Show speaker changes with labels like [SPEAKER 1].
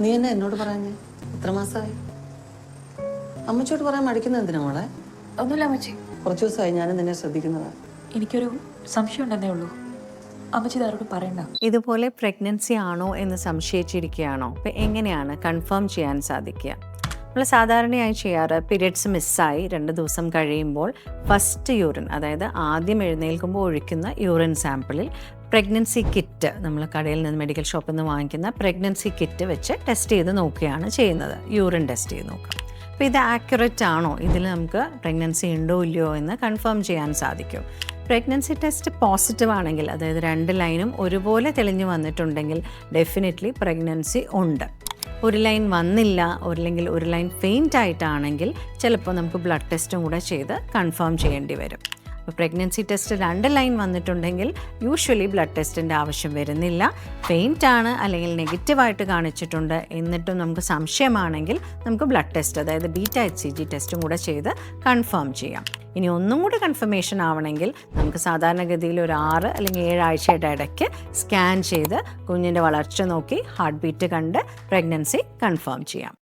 [SPEAKER 1] നീ എന്നെ എന്നോട് പറഞ്ഞേ? എത്ര മാസമായി അമ്മച്ചോട് പറയാൻ മടിക്കുന്ന എന്തിനാ മോളെ?
[SPEAKER 2] ഒന്നുമില്ല അമ്മച്ചി.
[SPEAKER 1] കുറച്ചു ദിവസമായി ഞാനും നിന്നെ ശ്രദ്ധിക്കുന്നതാ.
[SPEAKER 2] എനിക്കൊരു സംശയം ഉണ്ടെന്നേ ഉള്ളൂ. അമ്മച്ചി ഇതാരോടും പറയണ്ട.
[SPEAKER 3] ഇതുപോലെ പ്രഗ്നൻസി ആണോ എന്ന് സംശയിച്ചിരിക്കുകയാണോ? അപ്പം എങ്ങനെയാണ് കൺഫേം ചെയ്യാൻ സാധിക്കുക? നമ്മൾ സാധാരണയായി ചെയ്യാറ് പീരിയഡ്സ് മിസ്സായി രണ്ട് ദിവസം കഴിയുമ്പോൾ ഫസ്റ്റ് യൂറിൻ അതായത് ആദ്യം എഴുന്നേൽക്കുമ്പോൾ ഒഴിക്കുന്ന യൂറിൻ സാമ്പിളിൽ പ്രഗ്നൻസി കിറ്റ് നമ്മൾ കടയിൽ നിന്ന് മെഡിക്കൽ ഷോപ്പിൽ നിന്ന് വാങ്ങിക്കുന്ന പ്രഗ്നൻസി കിറ്റ് വെച്ച് ടെസ്റ്റ് ചെയ്ത് നോക്കുകയാണ് ചെയ്യുന്നത്. യൂറിൻ ടെസ്റ്റ് ചെയ്ത് നോക്കുക അപ്പോൾ ഇത് ആക്യുറേറ്റ് ആണോ? ഇതിൽ നമുക്ക് പ്രഗ്നൻസി ഉണ്ടോ ഇല്ലയോ എന്ന് കൺഫേം ചെയ്യാൻ സാധിക്കും. പ്രഗ്നൻസി ടെസ്റ്റ് പോസിറ്റീവ് ആണെങ്കിൽ അതായത് രണ്ട് ലൈനും ഒരുപോലെ തെളിഞ്ഞു വന്നിട്ടുണ്ടെങ്കിൽ ഡെഫിനറ്റ്ലി പ്രഗ്നൻസി ഉണ്ട്. ഒരു ലൈൻ വന്നില്ല അല്ലെങ്കിൽ ഒരു ലൈൻ ഫെയിന്റ് ആയിട്ടാണെങ്കിൽ ചിലപ്പോൾ നമുക്ക് ബ്ലഡ് ടെസ്റ്റും കൂടെ ചെയ്ത് കൺഫേം ചെയ്യേണ്ടി വരും. അപ്പോൾ പ്രഗ്നൻസി ടെസ്റ്റ് രണ്ട് ലൈൻ വന്നിട്ടുണ്ടെങ്കിൽ യൂഷ്വലി ബ്ലഡ് ടെസ്റ്റിന്റെ ആവശ്യം വരുന്നില്ല. പെയിന്റ് ആണ് അല്ലെങ്കിൽ നെഗറ്റീവായിട്ട് കാണിച്ചിട്ടുണ്ട് എന്നിട്ടും നമുക്ക് സംശയമാണെങ്കിൽ നമുക്ക് ബ്ലഡ് ടെസ്റ്റ് അതായത് ബീറ്റ എച്ച് സി ജി ടെസ്റ്റും കൂടെ ചെയ്ത് കൺഫേം ചെയ്യാം. ഇനി ഒന്നും കൂടി കൺഫർമേഷൻ ആവണമെങ്കിൽ നമുക്ക് സാധാരണഗതിയിൽ ഒരു ആറ് അല്ലെങ്കിൽ ഏഴാഴ്ചയുടെ ഇടയ്ക്ക് സ്കാൻ ചെയ്ത് കുഞ്ഞിന്റെ വളർച്ച നോക്കി ഹാർട്ട് ബീറ്റ് കണ്ട് പ്രഗ്നൻസി കൺഫേം ചെയ്യാം.